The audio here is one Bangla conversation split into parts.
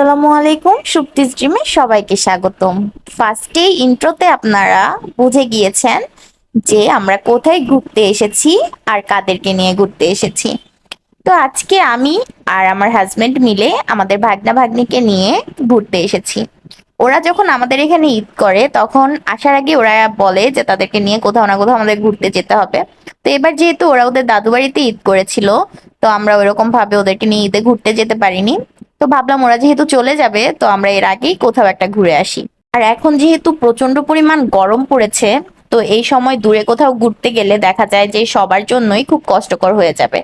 আসসালামু আলাইকুম সুপ্তি স্ট্রিমে সবাইকে স্বাগতম। ফার্স্টে ইন্ট্রোতে আপনারা বুঝে গিয়েছেন যে আমরা কোথায় ঘুরতে এসেছি আর কাদেরকে নিয়ে ঘুরতে এসেছি। তো আজকে আমি আর আমার হাজবেন্ড মিলে আমাদের ভাগনা ভাগ্নিকে নিয়ে ঘুরতে এসেছি। ওরা যখন আমাদের এখানে ঈদ করে, তখন আসার আগে ওরা বলে যে তাদেরকে নিয়ে কোথাও না কোথাও আমাদের ঘুরতে যেতে হবে। তো এবার যেহেতু ওরা ওদের দাদু বাড়িতে ঈদ করেছিল, তো আমরা ওইরকম ভাবে ওদেরকে নিয়ে ঈদে ঘুরতে যেতে পারিনি। তো ভাবলাম ওরা যেহেতু চলে যাবে, তো আমরা এর আগেই কোথাও একটা ঘুরে আসি। আর এখন যেহেতু প্রচণ্ড পরিমাণ গরম পড়েছে, তো এই সময় দূরে কোথাও ঘুরতে গেলে দেখা যায় যে সবার জন্যই খুব কষ্টকর হয়ে যাবে।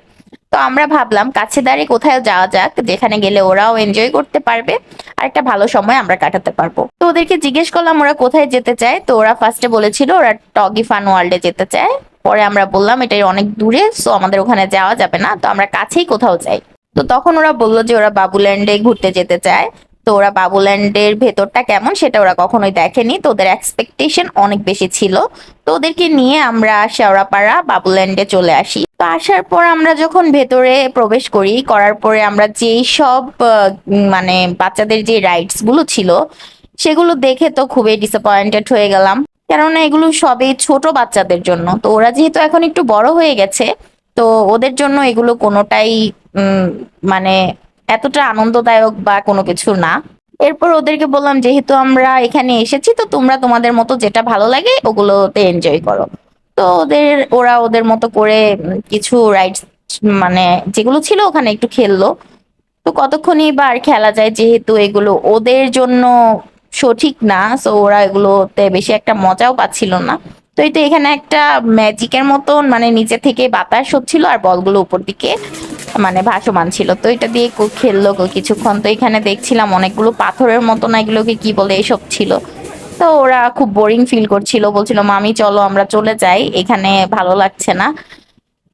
তো আমরা ভাবলাম কাছে দাঁড়িয়ে কোথাও যাওয়া যাক, যেখানে গেলে ওরাও এনজয় করতে পারবে, আর একটা ভালো সময় আমরা কাটাতে পারব। তো ওদেরকে জিজ্ঞেস করলাম ওরা কোথায় যেতে চায়, তো ওরা ফার্স্টে বলেছিল ওরা টগি ফান ওয়ার্ল্ডে যেতে চায়। পরে আমরা বললাম এটা অনেক দূরে সো আমাদের ওখানে যাওয়া যাবে না, তো আমরা কাছেই কোথাও যাই। তো তখন ওরা বলল যে ওরা বাবুল্যান্ডে ঘুরতে যেতে চায়। তো ওরা বাবুল্যান্ডের ভেতরটা কেমন সেটা ওরা কখনোই দেখেনি। তো ওদের এক্সপেকটেশন অনেক বেশি ছিল। তো ওদেরকে নিয়ে আমরা শেওড়াপাড়া বাবুল্যান্ডে চলে আসি। তো আসার পর আমরা যখন ভেতরে প্রবেশ করি, করার পরে আমরা যেই সব মানে বাচ্চাদের যে রাইডসগুলো ছিল, সেগুলো দেখে তো খুবই ডিসঅ্যাপয়েন্টেড হয়ে গেলাম। কেননা এগুলো সবই ছোট বাচ্চাদের জন্য। তো ওরা যেহেতু এখন একটু বড় হয়ে গেছে, তো ওদের জন্য এগুলো কোনোটাই মানে এতটা আনন্দদায়ক বা কোনো কিছু না। এরপর ওদেরকে বললাম, যেহেতু আমরা এখানে এসেছি, তো তোমরা তোমাদের মতো যেটা ভালো লাগে, ওগুলোতে এনজয় করো। তো ওদের, ওরা ওদের মতো করে কিছু রাইডস মানে যেগুলো ছিল ওখানে একটু খেললো। তো কতক্ষণই বা আর খেলা যায়, যেহেতু এগুলো ওদের জন্য সঠিক না সো ওরা এগুলোতে বেশি একটা মজাও পাচ্ছিল না। তো এই তো এখানে একটা ম্যাজিকের মতন মানে নিচে থেকে বাতাস হচ্ছিল আর বলগুলো উপর দিকে। মানে ভাসমান ছিল। তো এটা দিয়ে খেললো কিছুক্ষণ। তো এখানে দেখছিলাম অনেকগুলো পাথরের মতন এগুলোকে কি বলে এসব ছিল। তো ওরা খুব বোরিং ফিল করছিল। বলছিল, মামি, চলো আমরা চলে যাই। এখানে ভালো লাগছে না।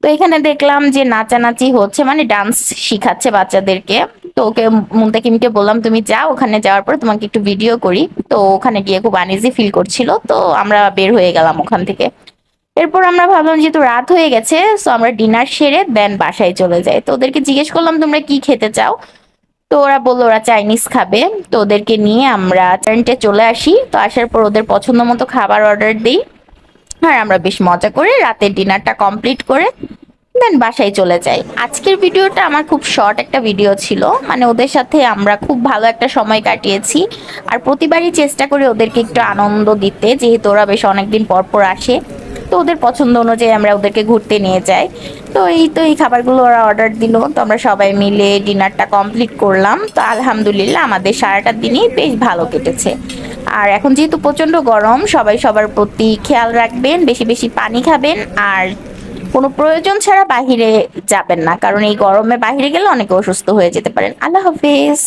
তো এখানে দেখলাম যে নাচানাচি হচ্ছে মানে ডান্স শিখাচ্ছে বাচ্চাদেরকে। তো ওকে মুন্তাকিমকে বললাম, তুমি যাও, ওখানে যাওয়ার পর তোমাকে একটু ভিডিও করি। তো ওখানে গিয়ে খুব আনইজি ফিল করছিল। তো আমরা বের হয়ে গেলাম ওখান থেকে। এরপর আমরা ভাবলাম যেহেতু রাত হয়ে গেছে তো আমরা ডিনার সেরে দেন বাসায় চলে যাই। তো ওদেরকে জিজ্ঞেস করলাম, তোমরা কি খেতে চাও? তো ওরা বলল, ওরা চাইনিজ খাবে। তো ওদেরকে নিয়ে আমরা রেস্টুরেন্টে চলে আসি। তো আসার পর ওদের পছন্দ মতো খাবার অর্ডার দিই। আর আমরা বেশ মজা করে রাতের ডিনারটা কমপ্লিট করে দেন বাসায় চলে যাই। আজকের ভিডিওটা আমার খুব শর্ট একটা ভিডিও ছিল। মানে ওদের সাথে আমরা খুব ভালো একটা সময় কাটিয়েছি। আর প্রতিবারই চেষ্টা করি ওদেরকে একটু আনন্দ দিতে, যেহেতু ওরা বেশ অনেকদিন পর পর আসে। তো ওদের পছন্দ অনুযায়ী আমরা ওদেরকে ঘুরতে নিয়ে যাই। তো এই তো এই খাবারগুলো ওরা অর্ডার দিল, তো আমরা সবাই মিলে ডিনারটা কমপ্লিট করলাম। তো আলহামদুলিল্লাহ আমাদের সারাটা দিনই বেশ ভালো কেটেছে। আর এখন যেহেতু প্রচণ্ড গরম, সবাই সবার প্রতি খেয়াল রাখবেন, বেশি বেশি পানি খাবেন, আর কোনো প্রয়োজন ছাড়া বাহিরে যাবেন না, কারণ এই গরমে বাহিরে গেলে অনেকে অসুস্থ হয়ে যেতে পারেন। আল্লাহ হাফেজ।